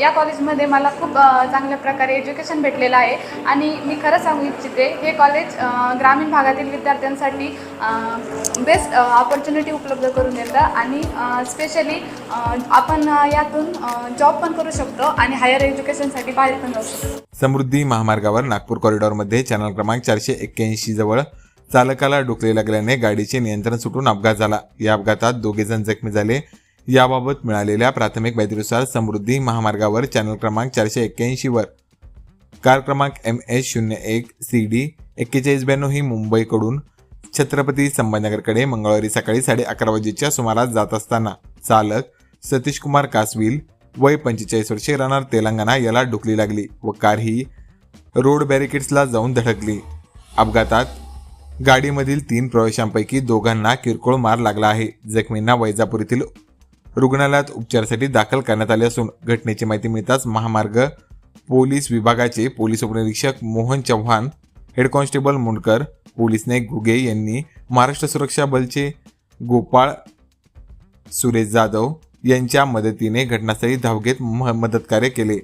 या कॉलेजमध्ये मला खूप चांगल्या प्रकारे एज्युकेशन भेटलेलं आहे. आणि मी खरं सांगू इच्छिते हे कॉलेज ग्रामीण भागातील विद्यार्थ्यांसाठी बेस्ट ऑपॉर्च्युनिटी उपलब्ध करून देतं. आणि स्पेशली आपण यातून जॉब पण करू शकतो आणि हायर एज्युकेशनसाठी बाहेर पण जाऊ शकतो. समृद्धी महामार्गावर नागपूर कॉरिडॉरमध्ये चॅनल क्रमांक चारशे एक्क्याऐंशी जवळ चालकाला डोकले लागल्याने गाडीचे नियंत्रण सुटून अपघात झाला. या अपघातात दोघे जण जखमी झाले. याबाबत मिळालेल्या प्राथमिक माहितीनुसार समृद्धी महामार्गावर चॅनल क्रमांक चारशे एक्क्याऐंशीवर कार क्रमांक एम एस शून्य एक सी डी एक्केचाळीस ब्याण्णव ही मुंबईकडून छत्रपती संभाजीनगरकडे मंगळवारी सकाळी साडे अकरा वाजेच्या सुमारास जात असताना चालक सतीश कुमार कासविल वय पंचेचाळीस वर्षे राहणार तेलंगणा याला डुकली लागली व कार ही रोड बॅरिकेड्सला जाऊन धडकली. अपघातात गाडीमधील तीन प्रवाशांपैकी दोघांना किरकोळ मार लागला आहे. जखमींना वैजापूर येथील रुग्णालयात उपचारासाठी दाखल करण्यात आले असून घटनेची माहिती मिळताच महामार्ग पोलीस विभागाचे पोलीस उपनिरीक्षक Mohan Chavan head constable Mundkar police Naik Ghuge यांनी महाराष्ट्र सुरक्षा बलचे गोपाळ सुरेश जाधव यांच्या मदतीने घटनास्थळी धाव घेत म- मदतकार्य केले.